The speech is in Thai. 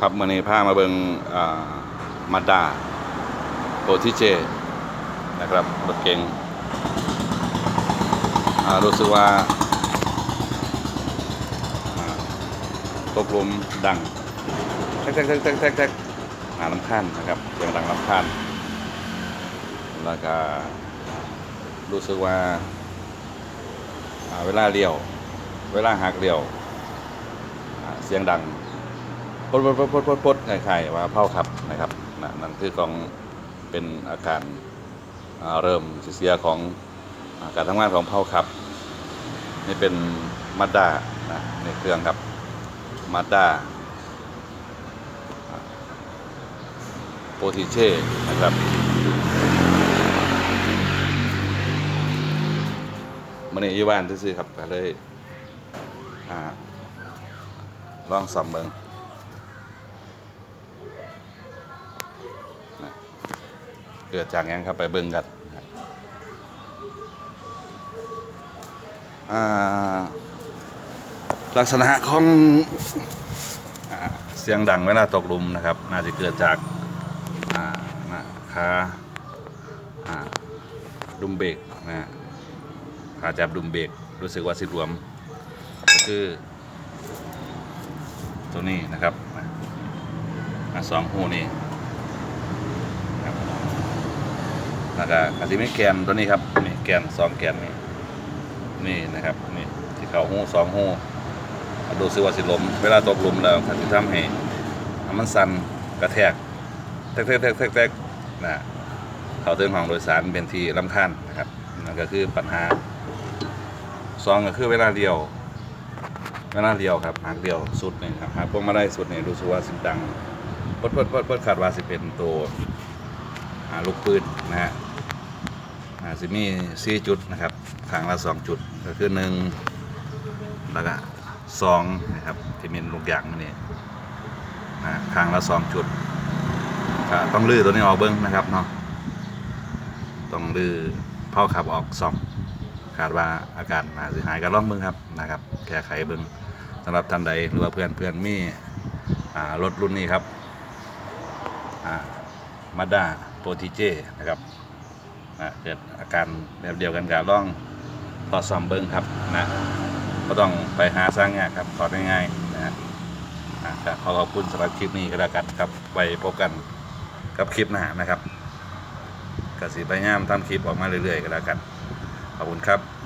ครับมื่อนี้พามาเบิงมาด้าโปรทิเจนะครับรถเก๋งอ่ารู้สึกว่าอ่าตกหลุมดังแท็กแท็กแท็กแท็กแท็กแท็กหาลำคาญนะครับเสียงดังลำคาญแล้วก็รู้สึกว่าอ่าเวลาเลี้ยว เวลาหักเลี้ยวอ่าเสียงดัง ปดปดปดปดปดปดคล้ายๆว่าเผาขับนะครับนั่นคือกองเป็นอาการเริ่มเสียของการทำงานของเผาขับ นี่เป็นมาด้านะในเครื่องครับมาด้าโปรติเช่นะครับมันนี่ยู่บ้านซื้อครับก็เลยอ่าลองสัมเบิง เกิดจากยังครับไปเบิ่งกันลักษณะของเสียงดังเวลาตกหลุมนะครับ น่าจะเกิดจากอ่านะขาอ่าดุมเบรกนะขาจับดุมเบรกรู้สึกว่าสิรวม ก็คือ ตัวนี้นะครับสองหูนี่ แล้วก็อาจจะไม่แกนตัวนี้ครับนี่แกนสองแกนนี่นี่นะครับนี่ที่เขาหูสองหูดูซิว่าสิลมเวลาตกลุมแล้วถ้าจะทำให้มันสั่นกระแทกแทกแทกแทกแทกแทกนะเขาถึงห้องโดยสารเป็นที่ลำคาญนะครับนั่นก็คือปัญหาสองก็คือเวลาเดียวเวลาเดียวครับหางเดียวสุดนี่ครับหากพวกมาได้สุดนี่รู้สึกว่าสิดังเพดพดพดพดขาดว่าสิเป็นตัวอ่าลูกปืนนะฮะ อ่าสิมีสี่จุดนะครับข้างละสองจุดก็คือหนึ่งแล้วก็สองนะครับที่มีลูกยางนี่นะข้างละสองจุดต้องลื้อตัวนี้ออกเบิ้งนะครับเนาะต้องลื้อเผาขับออกซ่อมคาดว่าอาการอาจจะหายกันล่องเบิ้งครับนะครับ แก้ไขเบิ้งสำหรับท่านใดหรือว่าเพื่อนเพื่อนมี่รถรุ่นนี้ครับมาด้าโปรติเจนะครับ นะเกิดอาการแบบเดียวกันกับร่องพอซอมเบิ้งครับนะก็ต้องไปหาสร้างงานครับของ่ายๆนะฮะขอขอบคุณสำหรับคลิปนี้ก็แล้วกันครับไปพบกันกับคลิปหน้านะครับกสิพยายามทำคลิปออกมาเรื่อยๆก็แล้วกันขอบคุณครับ